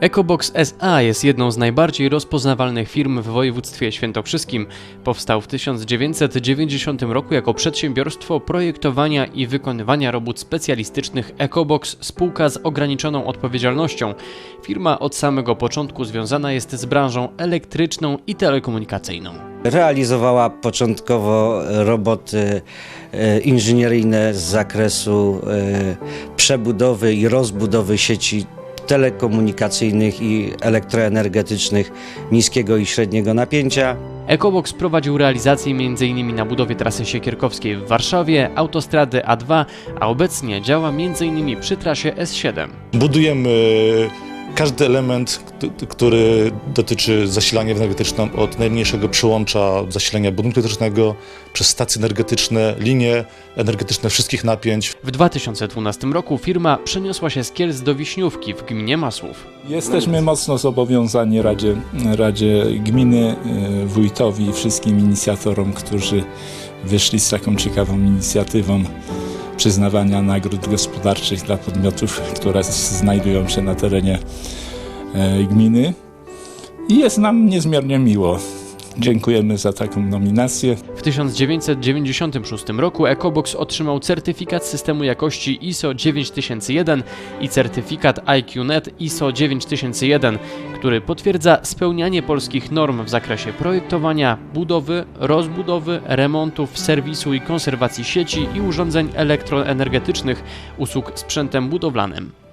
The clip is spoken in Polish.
Ecobox SA jest jedną z najbardziej rozpoznawalnych firm w województwie świętokrzyskim. Powstał w 1990 roku jako przedsiębiorstwo projektowania i wykonywania robót specjalistycznych Ecobox, spółka z ograniczoną odpowiedzialnością. Firma od samego początku związana jest z branżą elektryczną i telekomunikacyjną. Realizowała początkowo roboty e, inżynieryjne z zakresu e, przebudowy i rozbudowy sieci telekomunikacyjnych i elektroenergetycznych niskiego i średniego napięcia. Ecobox prowadził realizację m.in. na budowie trasy siekierkowskiej w Warszawie, autostrady A2, a obecnie działa m.in. przy trasie S7. Budujemy każdy element, który dotyczy zasilania energetycznego od najmniejszego przyłącza zasilania budynku elektrycznego przez stacje energetyczne, linie energetyczne wszystkich napięć. W 2012 roku firma przeniosła się z Kielc do Wiśniówki w gminie Masłów. Jesteśmy mocno zobowiązani Radzie, Radzie Gminy, y, wójtowi i wszystkim inicjatorom, którzy wyszli z taką ciekawą inicjatywą przyznawania nagród gospodarczych dla podmiotów, które znajdują się na terenie e, gminy. I jest nam niezmiernie miło. Dziękujemy za taką nominację. W 1996 roku Ecobox otrzymał certyfikat systemu jakości ISO 9001 i certyfikat IQNet ISO 9001, który potwierdza spełnianie polskich norm w zakresie projektowania, budowy, rozbudowy, remontów, serwisu i konserwacji sieci i urządzeń elektroenergetycznych, usług sprzętem budowlanym.